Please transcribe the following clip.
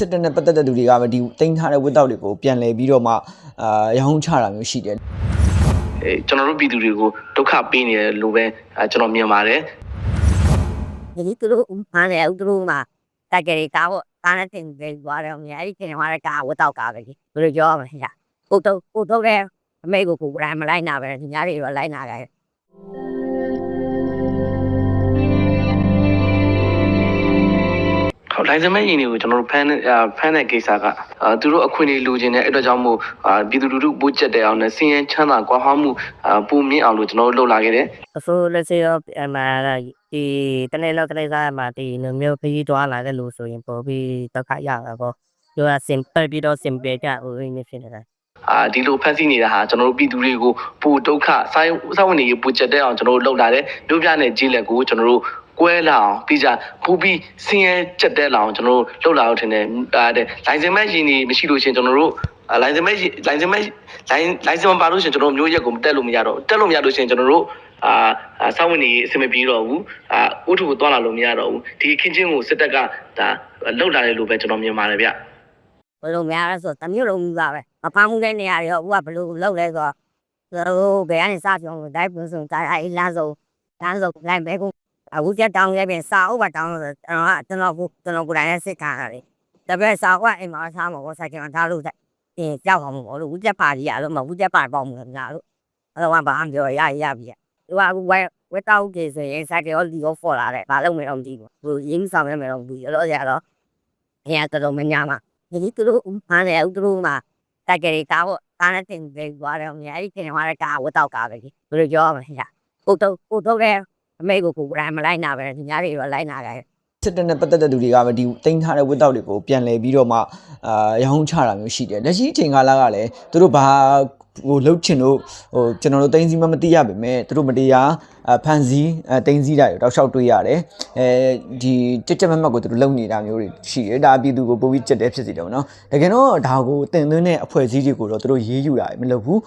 စစ်တပ်နဲ့ပတ်သက်တဲ့သူတွေကပဲဒီတင်ထားတဲ့ဝတ်တောက်တွေကိုပြန်လည်ပြီးတော့မှအာရောင်းချတာမျိုးရှိတယ်အဲကျွန်တော်တို့ပြည်သူတွေကိုဒုက္ခပေးနေတယ်လို့ပဲအဲကျွန်တော်မြင်ပါတယ်ဒီသူတို့မှန်းတယ်သူတို့မှတက်ကြရီကားကိုကားနဲ့တင်ပြီးသွားတယ်မြအဲ့ဒီတင်သွားတဲ့ကားဝတ်တော့ကားပဲကြီးဘယ်လိုပြောရမလဲညာကိုတော့ကိုတော့တဲ့အမေကိုကိုယ်တိုင်မလိုက်နာပဲဒီညာတွေတော့လိုက်နာကြတယ် လိုင်စင်မဲ့ရင်တွေကိုကျွန်တော်တို့ဖမ်းတဲ့အာဖမ်းတဲ့ကိစ္စကအာသူတို့အခွင့်အရေးလိုချင်တဲ့အတွက်ကြောင့်မို့အာပြည်သူလူထုပို့ချက်တဲ့အောင်နဲ့စည်ရင်ချမ်းသာကွာဟမှုအာပုံမြင့်အောင်လို့ကျွန်တော်တို့လုပ်လာခဲ့တယ်အဆိုးလက်စေရောအမှဒီတနေ့လောက်ကလေးစားမှာဒီလိုမျိုးခရီးသွားလာတဲ့လူဆိုရင်ပို့ပြီးဒုက္ခရတာပေါ့ပြောရ simple ပြီးတော့ simple ကဦးရင်းနေဖြစ်နေတာအာဒီလိုဖန်ဆီးနေတာဟာကျွန်တော်တို့ပြည်သူတွေကိုပိုဒုက္ခစိုင်းစောင့်နေရေးပိုချက်တဲ့အောင်ကျွန်တော်တို့လုပ်လာတယ်မြို့ပြနဲ့ကြီးလက်ကိုကျွန်တော်တို့ ကွဲလာအောင်ပြီးကြပူပြီးစင်းရဲချက်တဲ့လာအောင်ကျွန်တော်တို့လုပ်လာအောင်ထင်တယ်အဲတဲ့လိုင်စင်မဲ့ရင်နေမရှိလို့ရှရင်ကျွန်တော်တို့လိုင်စင်မဲ့လိုင်စင်မဲ့လိုင်လိုင်စင်မပါလို့ရှရင်ကျွန်တော်မျိုးရက်ကိုတက်လို့မရတော့တက်လို့မရလို့ရှရင်ကျွန်တော်တို့အာစောင့်ဝင်နေအဆင်မပြေတော့ဘူးအာဥထုကိုတွားလာလို့မရတော့ဘူးဒီခင်းချင်းကိုစစ်တပ်ကဒါလောက်လာတယ်လို့ပဲကျွန်တော်မြင်ပါတယ်ဗျဘယ်လိုများလဲဆိုတော့တမျိုးလုံးကြီးပါပဲမဖမ်းမှုတဲ့နေရာတွေတော့ဦးကဘယ်လိုလုပ်လဲဆိုတော့သူတို့ဘယ်ကနေစပြောင်းလို့ဒိုက်ပွန်းစုံတိုင်းအဲ့လမ်းစုံလမ်းစုံလိုင်းပဲကို အခုချက်တောင်းရဲပြင်စာအုပ်ပါတောင်းလို့ကျွန်တော်ကကျွန်တော်ကိုကျွန်တော်ကိုယ်တိုင်နဲ့စစ်ခံရတယ်တပည့်စာအုပ်ကအိမ်မှာထားမှာပေါ့ဆိုင်ကထားလို့တင်ကြောက်အောင်မို့လို့ဦးချက်ပါကြီးရလို့မဦးချက်ပါပေါ့မှာငါတို့အဲ့တော့ဘာမှပြောရရပြီသူကအခုဝဲဝဲတောက်ကြီးဆိုရင်ဆိုင်ကရောလီရောဖော်လာတယ်ဘာလို့မလုပ်ကြည့်ဘူးရင်းဆောင်ရမယ်တော့ဘူးအဲ့တော့ရတော့အရင်တော်မညာမှာဒီသူတို့မှန်းတယ်သူတို့မှတက်ကြရီကားကိုကားနဲ့တင်ပြီးသွားတယ်မြအဲ့ဒီတင်သွားတဲ့ကားဝတ်တော့ကားပဲကြီးဘယ်လိုပြောရမလဲညာကိုတော့ကိုတော့တဲ့ အမေကိုကိုယ်တိုင်မလိုက်နာပဲညာတွေတော့လိုက်နာကြတယ်စစ်တပ်နဲ့ပတ်သက်တဲ့သူတွေကပဲဒီတင်ထားတဲ့ဝတ်တောက်တွေကိုပြန်လည်ပြီးတော့မှအာရောင်းချတာမျိုးရှိတယ်လက်ရှိအချိန်ကာလကလည်းသူတို့ဘာဟိုလှုပ်ချင်လို့ဟိုကျွန်တော်တို့တင်းစီမမသိရပါပဲသူတို့မတရားအဖန်စီအတင်းစီတာတွေတောက်လျှောက်တွေးရတယ်အဲဒီကြက်ကြက်မက်မက်ကိုသူတို့လုံနေတာမျိုးတွေရှိတယ်ဒါပြည်သူကိုပိုပြီးကြက်တဲဖြစ်စီတယ်ဗောနော်တကယ်တော့ဒါကိုတင်သွင်းတဲ့အဖွဲ့အစည်းတွေကိုတော့သူတို့ရေးယူတာမလုပ်ဘူး